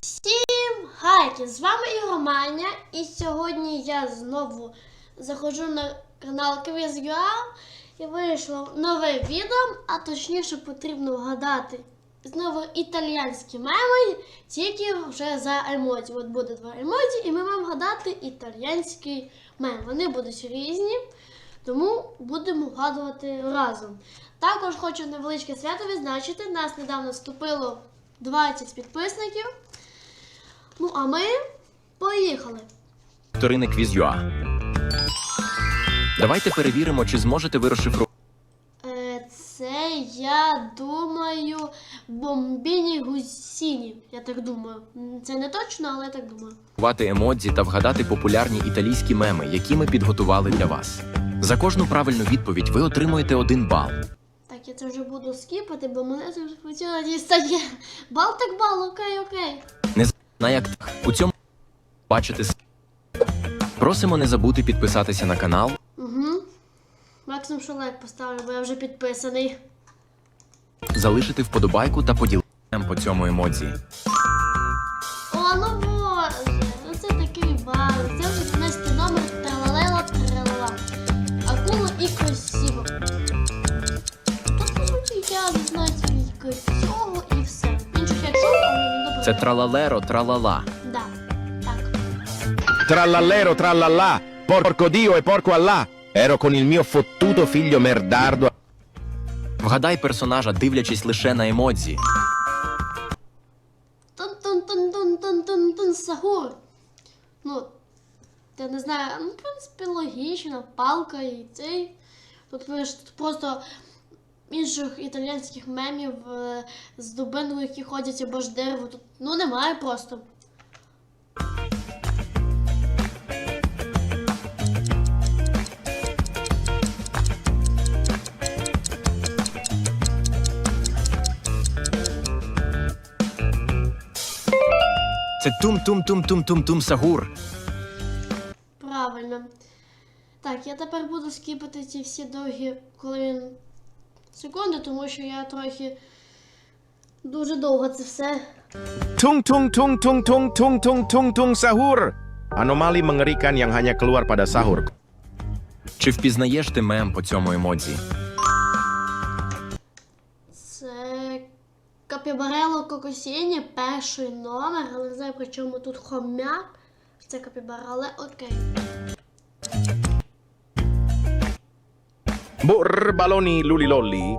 Всім хайки! З вами Ігор Маня, і сьогодні я знову заходжу на канал Quiz.ua і вийшло нове відео, а точніше потрібно вгадати знову італійські меми, тільки вже за емодзі. От буде два емодзі, і ми маємо вгадати італійський мем. Вони будуть різні, тому будемо вгадувати разом. Також хочу невеличке свято відзначити. Нас недавно вступило 20 підписників. Ну, а ми поїхали. Вікторини Квіз.ua. Давайте перевіримо, чи зможете ви розшифрувати Е, Це я думаю бомбіні гусіні. Я так думаю. Це не точно, але я так думаю. емодзі та вгадати популярні італійські меми, які ми підготували для вас. За кожну правильну відповідь ви отримуєте один бал. Так, я це вже буду скіпати, бо мене це вже хотіла дістає. Бал так бал, окей, окей. Не на як так. у цьому бачите. Просимо не забути підписатися на канал. Угу. Максимум що лайк поставлю, бо я вже підписаний. залишити вподобайку та поділитися по цьому емоції. О, ну Це тралалеро, тралала. Да, так. Trallallero trallallà, porco Dio e porco Allah. Ero con il mio fottuto figlio merdardo Вгадай персонажа, дивлячись лише на емодзі. Тун-тун-тун-тун-тун-тун-тун сагур. Ну, я не знаю, ну, в принципі, логічно, палка і цей. Тут ви ж тут просто інших італійських мемів е, з дубиною, які ходять або ж дерево. Тут ну немає просто. Це тум-тум-тум-тум-тум-тум сагур. Правильно. Так, я тепер буду скіпати ці всі довгі хвилин секунди, тому що я трохи дуже довго це все. Tung-tung-tung-tung-tung-tung-tung-tung sahur. Anomali mengerikan yang hanya keluar pada sahur. Чи впізнаєш ти мем по цьому емодзі? Це капібарело кокосіні, перший номер, але не знаю при чому тут хомяк. Це капібара, але окей. Borbaloni lulilolli.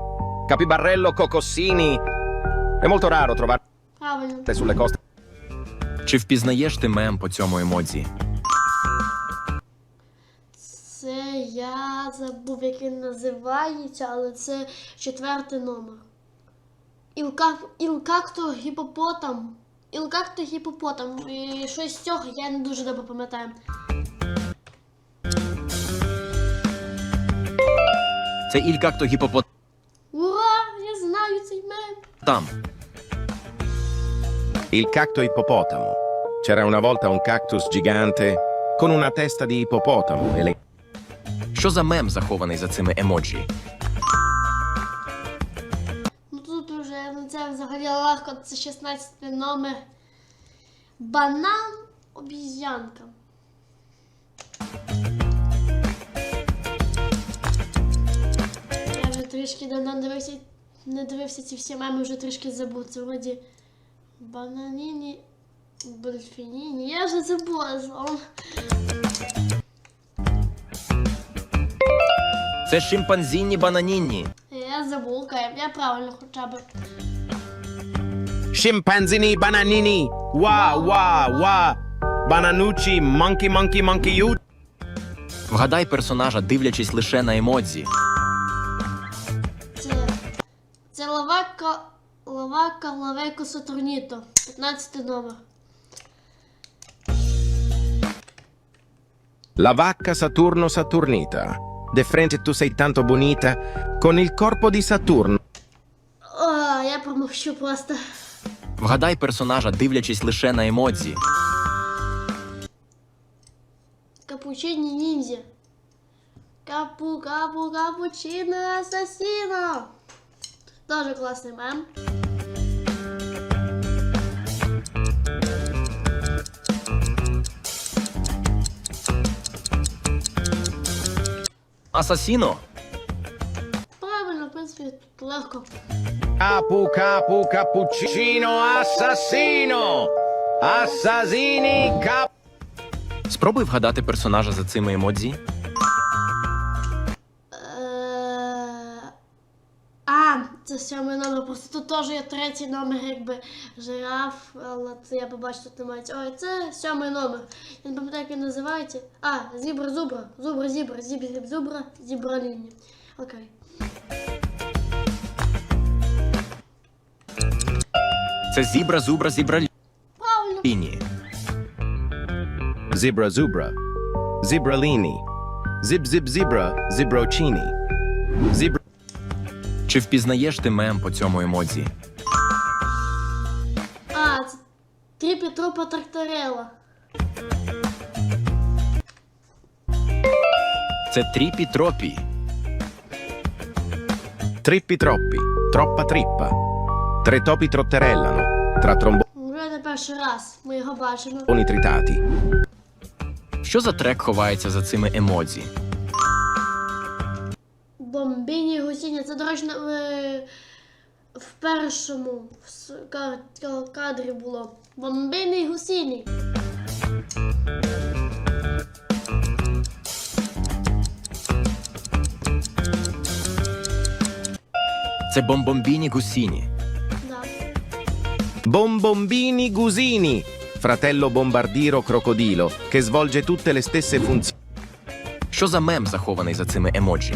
Capibarello cocossini. È molto raro trovare Правильно. sulle coste. Чи впізнаєш ти мем по цьому емодзі? Це я забув, як він називається, але це четвертий номер. Ілка... Ілкакто гіпопотам. Ілкакто гіпопотам. І щось з цього я не дуже добре пам'ятаю. Це Ількакто гіпопотам. Ура! Я знаю цей мем. Il cacto ippopotamo. C'era una volta un cactus gigante con una testa di ippopotamo e le Що за мем захований за цими емоджі? Ну тут уже ну це взагалі легко, це 16 номер. Банан обіз'янка. Давно дивився, не дивився ці всі меми, вже трішки забув. Це вроді бананіні, дельфініні. Я вже забула. Це шимпанзіні бананінні. Я забув, окей, я правильно хоча б. Scimpanzini bananini. Wa wa wa. Bananucci monkey monkey monkey you. Вгадай персонажа, дивлячись лише на емодзі. Лавеко Сатурніто, 15 номер. La vacca Saturno Saturnita. De frente tu sei tanto bonita, con il corpo di Saturno. О, я промовчу просто. Вгадай персонажа, дивлячись лише на емодзі. Капучині ніндзя. Капу, капу, капучино, асасіно. Дуже класний мем. Асасіно. Правильно, в принципі, тут легко. Капу, капу, капучино, асасіно. Асазіні кап. Спробуй вгадати персонажа за цими емодзі. Це сьомий номер. Просто тут теж є третій номер, якби жираф, але це я побачив, тут немає. Ой, це сьомий номер. Я не пам'ятаю, як він називається. А, зібра зубра. Зубра, зібра, зібра, зубра, зібра лінія. Окей. Це зібра, зубра, зібра Правильно. лінії. Zebra zubra. Zibralini. Zib zib zebra. Zibrocini. Zebra... Чи впізнаєш ти мем по цьому емодзі? А, це Тріпі трупа тракторела. Це тріпі тропі. Trippi troppi. Troppa trippa. Tre topi trotterellano. Tra tromboni Вже не перший раз ми його бачимо. tritati. Що за трек ховається за цими емодзі? Першому кадрі було. Бомбіні гусіні. Це бомбомбіні гусіні. Да. Bombombini Gusini. Fratello bombardiro crocodilo che svolge tutte le stesse funzioni. Що за мем захований за цими емоджі?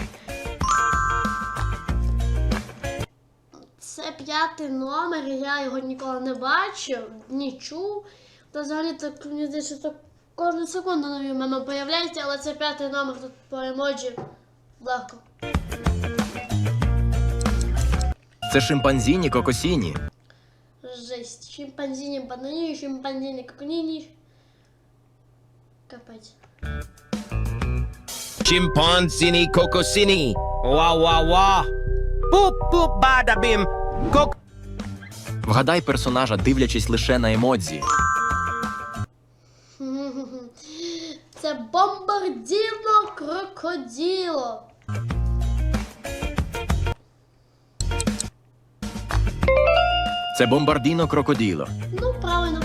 П'ятий номер, я його ніколи не бачив, ні чув. Та взагалі так мені здається, що кожну секунду нові меми появляються, але це п'ятий номер тут по емоджі. Легко. Це шимпанзіні кокосіні. Жесть. Шимпанзіні банані, шимпанзіні коконіні. Капець. Scimpanzini cocosini. Wow wow wow. Boop Вгадай персонажа, дивлячись лише на емодзі. Це бомбарділо крокоділо. Це бомбардіно крокоділо. Ну, правильно.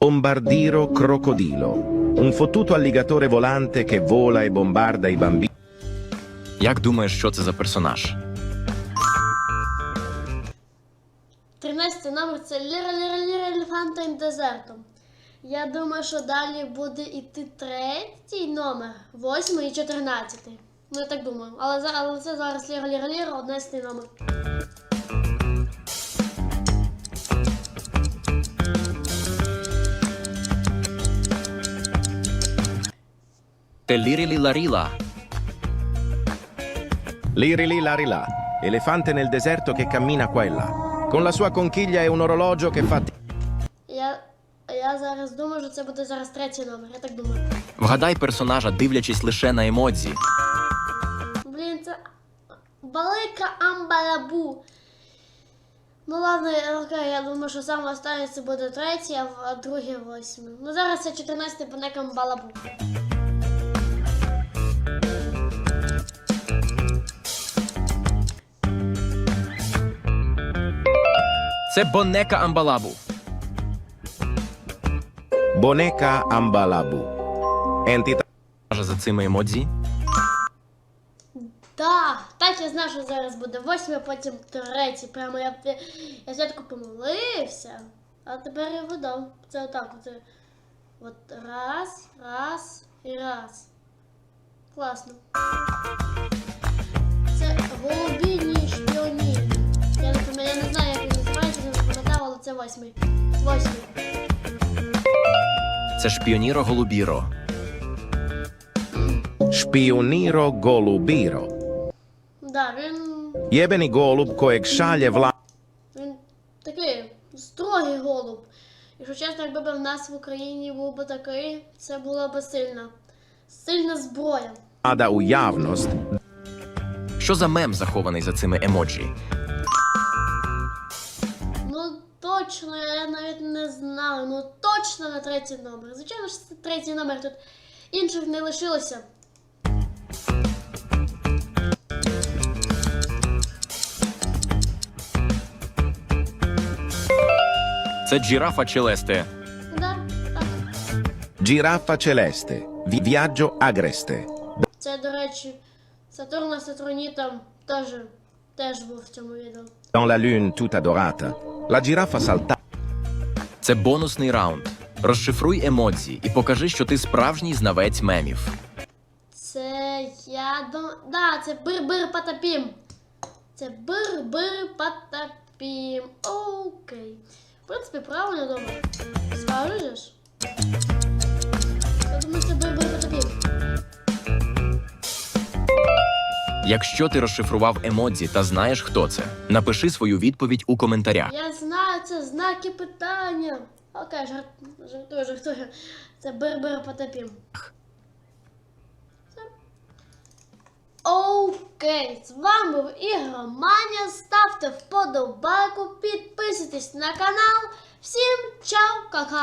Bombardiro crocodilo. Un fottuto alligatore volante che vola e bombarda i bambini. Як думаєш, що це за персонаж? Це Ліра Ліра Ліра Елефанта ін дезертом. Я думаю, що далі буде йти третій номер, восьмий і чотирнадцятий. Ну, я так думаю. Але, але це зараз Ліра Ліра Ліра, одинадцятий номер. Це лірілі ларіла. Lirili larilà. Elefante nel deserto che cammina qua e là. Con la sua conchiglia e un orologio che fa... Я, я зараз думаю, що це буде зараз третій номер. Я так думаю. Вгадай персонажа, дивлячись лише на емодзі. Блін, це велика амбалабу. Ну ладно, я- окей, я думаю, що саме останнє це буде третій, а, в- а друге восьмий. Ну зараз це 14 банека амбалабу. Це Бонека Амбалабу. Boneca ambalabu. Entità За цими емодзі. Да, так я знав, що зараз буде восьмий, а потім третій. Прямо я, я спочатку помилився, а тепер я видав. Це отак. От, от раз, раз і раз. Класно. Це голубіні це восьмий. Восьмий. Це шпіоніро голубіро. Spioniro golubiro. Да, він Jebeni golub kojeg šalje vla... Він такий строгий голуб. Якщо чесно, якби в нас в Україні був би такий, це була б сильна. Сильна зброя. U javnost. Що за мем захований за цими емоджі? точно я навіть не знала. Ну точно на третій номер. Звичайно ж, це третій номер тут інших не лишилося. Це джірафа Челесте. Да, так. Giraffa celeste. Vi- viaggio. Це, до речі, Сатурна там теж теж був в цьому відео. Dans la lune tutta dorata. La giraffa salta. Це бонусний раунд. Розшифруй емодзі і покажи, що ти справжній знавець мемів. Це я до. Да, це бир-бир патапім. Це бир-бир патапім. Окей. В принципі, правильно добре. Скажеш? Якщо ти розшифрував емодзі та знаєш, хто це, напиши свою відповідь у коментарях. Я знаю, це знаки питання. Окей, жарт, жартую, жартую. Це бир-бир потопім. Окей, з вами був Ігроманія. Ставте вподобайку, підписуйтесь на канал. Всім чао, какао!